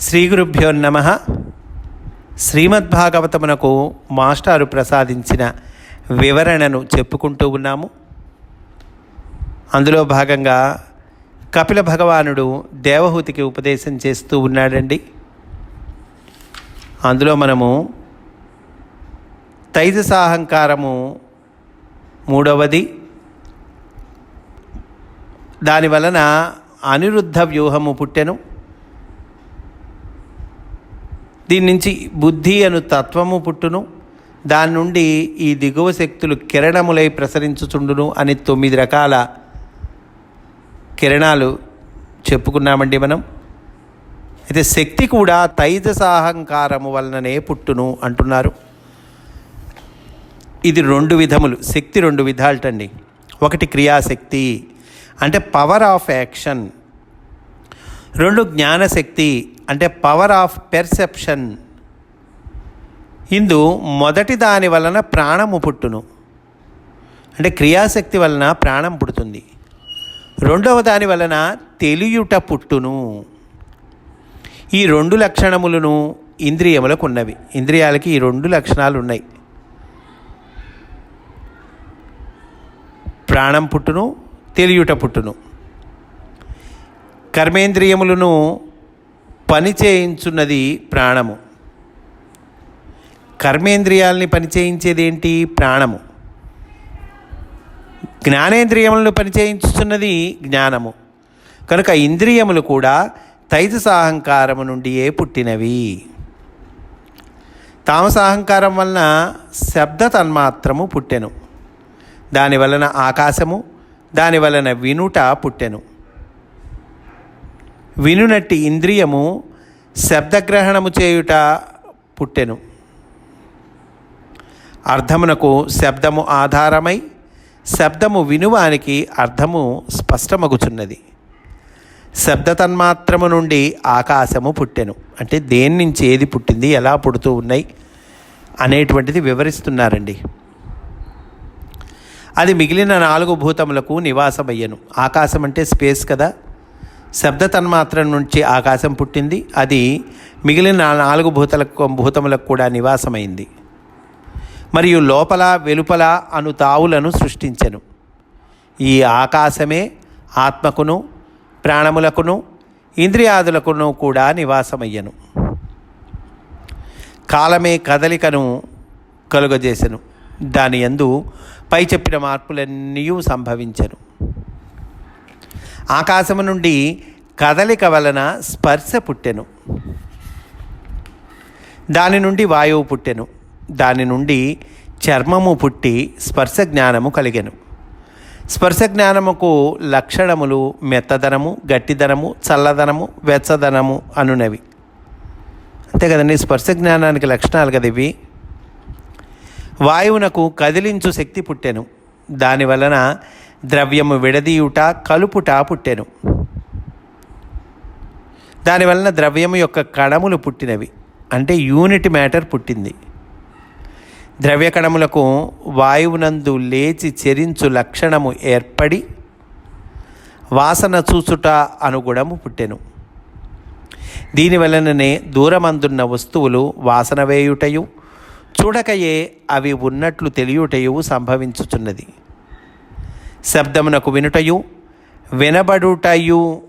శ్రీ గురుభ్యో నమ. శ్రీమద్భాగవతమునకు మాస్టారు ప్రసాదించిన వివరణను చెప్పుకుంటూ ఉన్నాము. అందులో భాగంగా కపిల భగవానుడు దేవహూతికి ఉపదేశం చేస్తూ ఉన్నాడండి. అందులో మనము తైజసాహంకారము మూడవది దాని వలన అనిరుద్ధ వ్యూహము పుట్టెను. దీని నుంచి బుద్ధి అను తత్వము పుట్టును. దాని నుండి ఈ దిగువ శక్తులు కిరణములై ప్రసరించుచుండును అని తొమ్మిది రకాల కిరణాలు చెప్పుకున్నామండి మనం. అయితే శక్తి కూడా తైజసాహంకారము వలననే పుట్టును అంటున్నారు. ఇది రెండు విధములు శక్తి రెండు విధాలటండి. ఒకటి క్రియాశక్తి అంటే పవర్ ఆఫ్ యాక్షన్ రెండు జ్ఞానశక్తి అంటే పవర్ ఆఫ్ పెర్సెప్షన్ ఇందు మొదటి దాని వలన ప్రాణము పుట్టును. అంటే క్రియాశక్తి వలన ప్రాణం పుడుతుంది. రెండవ దాని వలన తెలియుట పుట్టును. ఈ రెండు లక్షణములను ఇంద్రియములకు ఉన్నవి ఇంద్రియాలకి ఈ రెండు లక్షణాలు ఉన్నాయి ప్రాణం పుట్టును తెలియుట పుట్టును. కర్మేంద్రియములను పని చేయించున్నది ప్రాణము. కర్మేంద్రియాలని పనిచేయించేది ఏంటి ప్రాణము. జ్ఞానేంద్రియములను పనిచేయించుతున్నది జ్ఞానము. కనుక ఇంద్రియములు కూడా తైజసాహంకారము నుండియే పుట్టినవి. తామసాహంకారం వలన శబ్ద తన్మాత్రము పుట్టెను. దాని వలన ఆకాశము దాని వలన వినుట పుట్టెను. వినునట్టి ఇంద్రియము శబ్దగ్రహణము చేయుట పుట్టెను. అర్థమునకు శబ్దము ఆధారమై శబ్దము వినువానికి అర్థము స్పష్టమగుచున్నది. శబ్ద తన్మాత్రము నుండి ఆకాశము పుట్టెను. అంటే దేని నుంచి ఏది పుట్టింది ఎలా పుడుతూ ఉన్నాయి అనేటువంటిది వివరిస్తున్నారండి. అది మిగిలిన నాలుగు భూతములకు నివాసమయ్యను. ఆకాశం అంటే స్పేస్ కదా? శబ్ద తన్మాత్రం నుంచి ఆకాశం పుట్టింది. అది మిగిలిన నాలుగు భూతలకు భూతములకు కూడా నివాసమైంది. మరియు లోపల వెలుపల అను తావులను సృష్టించెను. ఈ ఆకాశమే ఆత్మకును ప్రాణములకును ఇంద్రియాదులకును కూడా నివాసమయ్యను. కాలమే కదలికను కలుగజేసెను. దాని యందు పై చెప్పిన మార్పులన్నీ సంభవించను. ఆకాశము నుండి కదలిక వలన స్పర్శ పుట్టెను. దాని నుండి వాయువు పుట్టెను. దాని నుండి చర్మము పుట్టి స్పర్శ జ్ఞానము కలిగెను. స్పర్శ జ్ఞానముకు లక్షణములు మెత్తదనము గట్టిదనము చల్లదనము వెచ్చదనము అనునవి. అంతే కదండి స్పర్శ జ్ఞానానికి లక్షణాలు కదా ఇవి వాయువునకు కదిలించు శక్తి పుట్టెను. దాని వలన ద్రవ్యము విడదీయుట కలుపుట పుట్టెను. దాని వలన ద్రవ్యము యొక్క కణములు పుట్టినవి. అంటే యూనిట్ మ్యాటర్ పుట్టింది. ద్రవ్య కణములకు వాయువునందు లేచి చెరించు లక్షణము ఏర్పడి వాసన చూచుట అనుగుణము పుట్టెను. దీని వలననే దూరమందున్న వస్తువులు వాసన వేయుటయు చూడకయే అవి ఉన్నట్లు తెలియుటయు సంభవించుచున్నది. శబ్దమునకు వినుటయు వినబడుటయు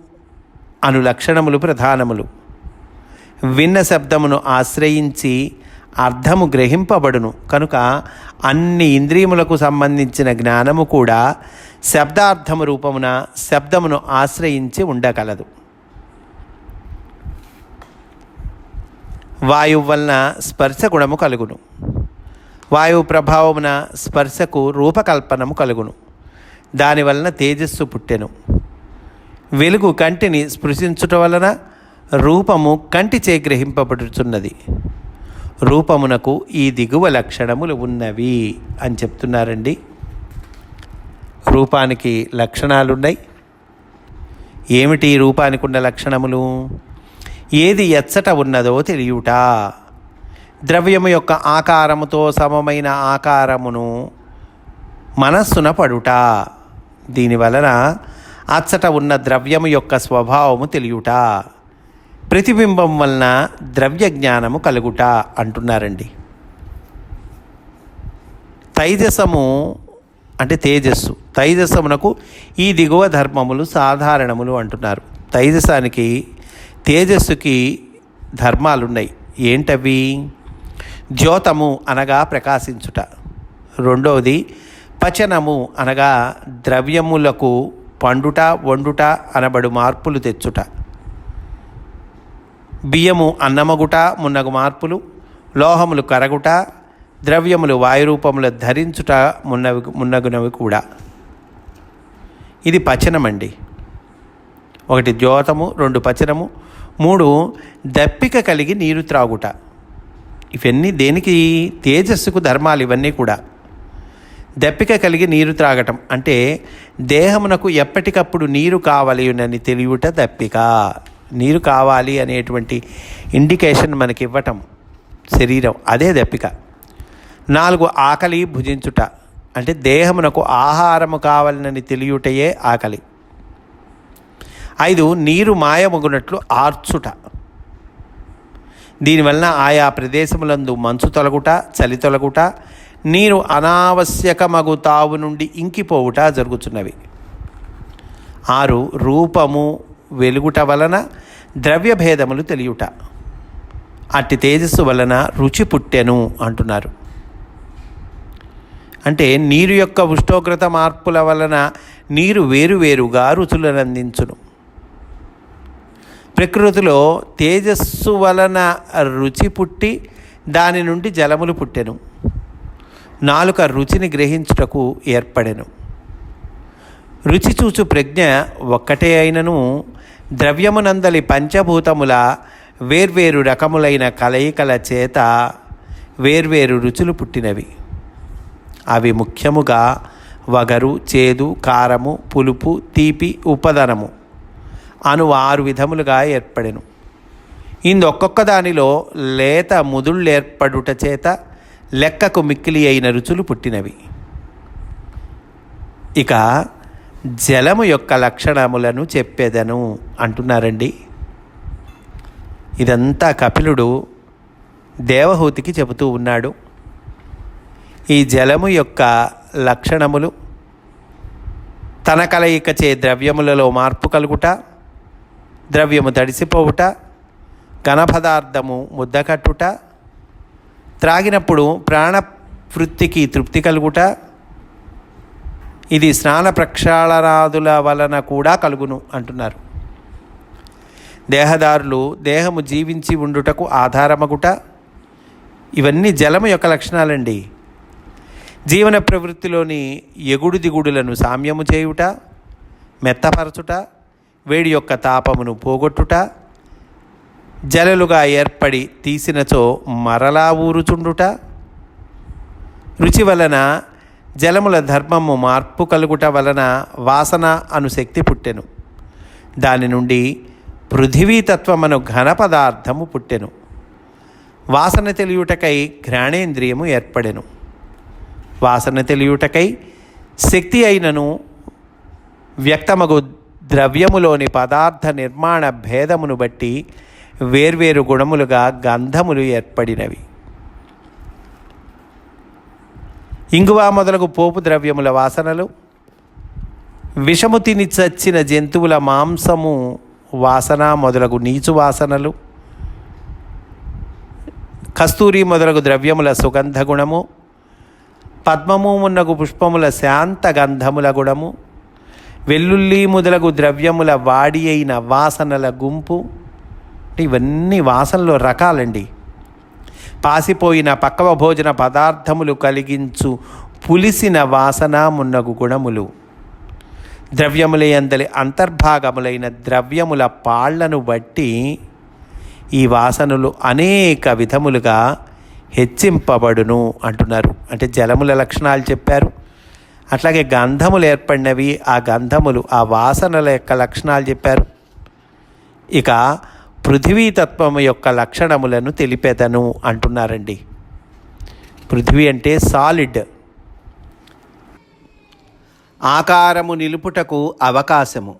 అను లక్షణములు ప్రధానములు. విన్న శబ్దమును ఆశ్రయించి అర్థము గ్రహింపబడును. కనుక అన్ని ఇంద్రియములకు సంబంధించిన జ్ఞానము కూడా శబ్దార్థము రూపమున శబ్దమును ఆశ్రయించి ఉండగలదు. వాయువు వలన స్పర్శ గుణము కలుగును. వాయువు ప్రభావమున స్పర్శకు రూపకల్పనము కలుగును. దానివలన తేజస్సు పుట్టెను. వెలుగు కంటిని స్పృశించుట వలన రూపము కంటిచే గ్రహింపబడుతున్నది రూపమునకు ఈ దిగువ లక్షణములు ఉన్నవి అని చెప్తున్నారండి. రూపానికి లక్షణాలున్నాయి. ఏమిటి రూపానికి ఉన్న లక్షణములు? ఏది ఎచ్చట ఉన్నదో తెలియుట. ద్రవ్యము యొక్క ఆకారముతో సమమైన ఆకారమును మనస్సున పడుట. దీని వలన అచ్చట ఉన్న ద్రవ్యము యొక్క స్వభావము తెలియుట. ప్రతిబింబం వలన ద్రవ్య జ్ఞానము కలుగుట అంటున్నారండి. తైజసము అంటే తేజస్సు. తైజసమునకు ఈ దిగువ ధర్మములు సాధారణములు అంటున్నారు. తైజసానికి తేజస్సుకి ధర్మాలున్నాయి. ఏంటవి? జ్యోతము అనగా ప్రకాశించుట. రెండవది పచనము అనగా ద్రవ్యములకు పండుట వండుట అనబడు మార్పులు తెచ్చుట. బియ్యము అన్నమగుట మున్నగు మార్పులు. లోహములు కరగుట ద్రవ్యములు వాయురూపములు ధరించుట మున్నవి మున్నగునవి కూడా. ఇది పచనమండి. ఒకటి జ్యోతము రెండు పచనము మూడు దప్పిక కలిగి నీరు త్రాగుట. ఇవన్నీ దేనికి? తేజస్సుకు ధర్మాలు ఇవన్నీ కూడా. దప్పిక కలిగి నీరు త్రాగటం అంటే దేహమునకు ఎప్పటికప్పుడు నీరు కావాలినని తెలియట దప్పిక. నీరు కావాలి అనేటువంటి ఇండికేషన్ మనకి ఇవ్వటం శరీరం అదే దప్పిక. నాలుగు ఆకలి భుజించుట అంటే దేహమునకు ఆహారము కావాలనని తెలియుటయే ఆకలి. ఐదు నీరు మాయమగునట్లు ఆర్చుట. దీనివలన ఆయా ప్రదేశములందు మంచు తొలగుట చలి తొలగుట నీరు అనావశ్యకమగు తావు నుండి ఇంకిపోవుట జరుగుతున్నవి ఆరు రూపము వెలుగుట వలన ద్రవ్యభేదములు తెలియుట. అట్టి తేజస్సు వలన రుచి పుట్టెను అంటున్నారు. అంటే నీరు యొక్క ఉష్ణోగ్రత మార్పుల వలన నీరు వేరువేరుగా రుచులను అందించును ప్రకృతిలో తేజస్సు వలన రుచి పుట్టి దాని నుండి జలములు పుట్టెను. నాలుక రుచిని గ్రహించుటకు ఏర్పడెను. రుచి చూచు ప్రజ్ఞ ఒక్కటే అయినను. ద్రవ్యమునందలి పంచభూతముల వేర్వేరు రకములైన కలయికల చేత వేర్వేరు రుచులు పుట్టినవి. అవి ముఖ్యముగా వగరు చేదు కారము పులుపు తీపి ఉపదనము. అను ఆరు విధములుగా ఏర్పడెను. ఇందొక్కొక్క దానిలో లేత ముదుళ్ళేర్పడుట చేత లెక్కకు మిక్కిలి అయిన రుచులు పుట్టినవి. ఇక జలము యొక్క లక్షణములను చెప్పేదను అంటున్నారండి. ఇదంతా కపిలుడు దేవహూతికి చెబుతూ ఉన్నాడు. ఈ జలము యొక్క లక్షణములు తన కలయికచే ద్రవ్యములలో మార్పు కలుగుట ద్రవ్యము తడిసిపోవుట ఘనపదార్థము ముద్దకట్టుట త్రాగినప్పుడు ప్రాణవృత్తికి తృప్తి కలుగుట ఇది స్నాన ప్రక్షాళనాదుల వలన కూడా కలుగును అంటున్నారు. దేహదారులు దేహము జీవించి ఉండుటకు ఆధారమగుట ఇవన్నీ జలము యొక్క లక్షణాలండి. జీవన ప్రవృత్తిలోని ఎగుడు దిగుడులను సామ్యము చేయుట మెత్తపరచుట వేడి యొక్క తాపమును పోగొట్టుట జలలుగా ఏర్పడి తీసినచో మరలా ఊరుచుండుట. రుచి వలన జలముల ధర్మము మార్పు కలుగుట వలన వాసన అను శక్తి పుట్టెను. దాని నుండి పృథివీతత్వమను ఘన పదార్థము పుట్టెను. వాసన తెలియుటకై ఘ్రాణేంద్రియము ఏర్పడెను. వాసన తెలియుటకై శక్తి అయినను వ్యక్తమగు ద్రవ్యములోని పదార్థ నిర్మాణ భేదమును బట్టి వేర్వేరు గుణములుగా గంధములు ఏర్పడినవి. ఇంగువ మొదలగు పోపు ద్రవ్యముల వాసనలు విషము తిని చచ్చిన జంతువుల మాంసము వాసన మొదలగు నీచు వాసనలు కస్తూరి మొదలగు ద్రవ్యముల సుగంధ గుణము పద్మము మున్నగు పుష్పముల శాంత గంధముల గుణము వెల్లుల్లి మొదలగు ద్రవ్యముల వాడి అయిన వాసనల గుంపు. ఇవన్నీ వాసనలో రకాలండి. పాసిపోయిన పక్కవ భోజన పదార్థములు కలిగించు పులిసిన వాసన మున్నగు గుణములు. ద్రవ్యముల ఎందలి అంతర్భాగములైన ద్రవ్యముల పాళ్ళను బట్టి ఈ వాసనలు అనేక విధములుగా హెచ్చింపబడును అంటున్నారు. అంటే జలముల లక్షణాలు చెప్పారు. అట్లాగే గంధములు ఏర్పడినవి ఆ గంధములు ఆ వాసనల యొక్క లక్షణాలు చెప్పారు. ఇక పృథివీతత్వము యొక్క లక్షణములను తెలిపేదను అంటున్నారండి. పృథివీ అంటే సాలిడ్. ఆకారము నిలుపుటకు అవకాశము.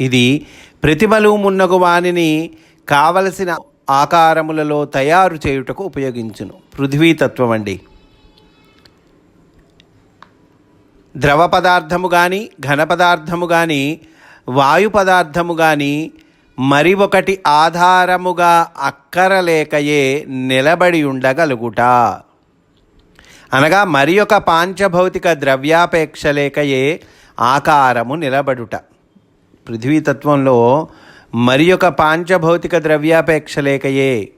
ఇది ప్రతిమలు మున్నగు వానిని కావలసిన ఆకారములలో తయారు చేయుటకు ఉపయోగించును. పృథ్వీతత్వం అండి. ద్రవ పదార్థము కానీ ఘన పదార్థము కానీ వాయు పదార్థము కానీ మరి ఒకటి ఆధారముగా అక్కరలేకయే నిలబడి ఉండగలుగుట. అనగా మరి ఒక పాంచభౌతిక ద్రవ్యాపేక్ష లేకయే ఆకారము నిలబడుట. పృథ్వీతత్వంలో మరి ఒక పాంచభౌతిక ద్రవ్యాపేక్ష లేకయే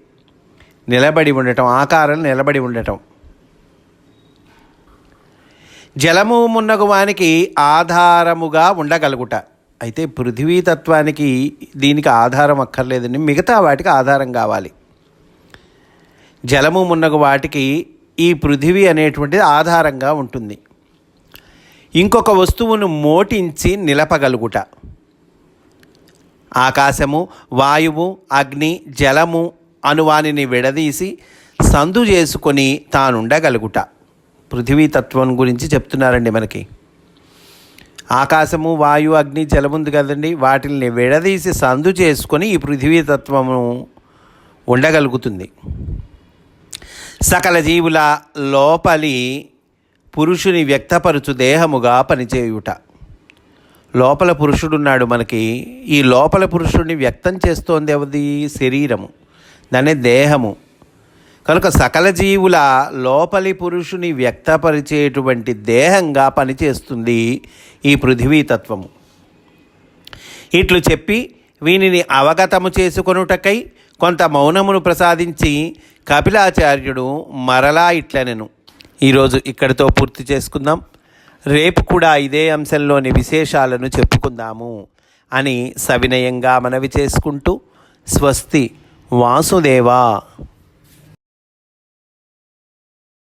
నిలబడి ఉండటం ఆకారం నిలబడి ఉండటం. జలము మున్నగు వానికి ఆధారముగా ఉండగలుగుట. అయితే పృథ్వీతత్వానికి దీనికి ఆధారం అక్కర్లేదండి. మిగతా వాటికి ఆధారం కావాలి. జలము మున్నగు వాటికి ఈ పృథివీ అనేటువంటిది ఆధారంగా ఉంటుంది. ఇంకొక వస్తువును మోటించి నిలపగలుగుట. ఆకాశము వాయువు అగ్ని జలము అనువానిని విడదీసి సందు చేసుకొని తానుండగలుగుట. పృథివీతత్వం గురించి చెప్తున్నారండి మనకి. ఆకాశము వాయు అగ్ని జలముంది కదండి. వాటిని విడదీసి సందు చేసుకొని ఈ పృథివీతత్వము ఉండగలుగుతుంది. సకల జీవుల లోపలి పురుషుని వ్యక్తపరుచు దేహముగా పనిచేయుట. లోపల పురుషుడున్నాడు మనకి. ఈ లోపల పురుషుడిని వ్యక్తం చేస్తోంది ఎవది శరీరము. దాన్ని దేహము. కనుక సకల జీవుల లోపలి పురుషుని వ్యక్తపరిచేటువంటి దేహంగా పనిచేస్తుంది ఈ పృథివీతత్వము. ఇట్లు చెప్పి వీనిని అవగతము చేసుకొనుటకై కొంత మౌనమును ప్రసాదించి కపిలాచార్యుడు మరలా ఇట్లనెను. ఈరోజు ఇక్కడితో పూర్తి చేసుకుందాం. రేపు కూడా ఇదే అంశంలోని విశేషాలను చెప్పుకుందాము అని సవినయంగా మనవి చేసుకుంటూ స్వస్తి వాసుదేవా.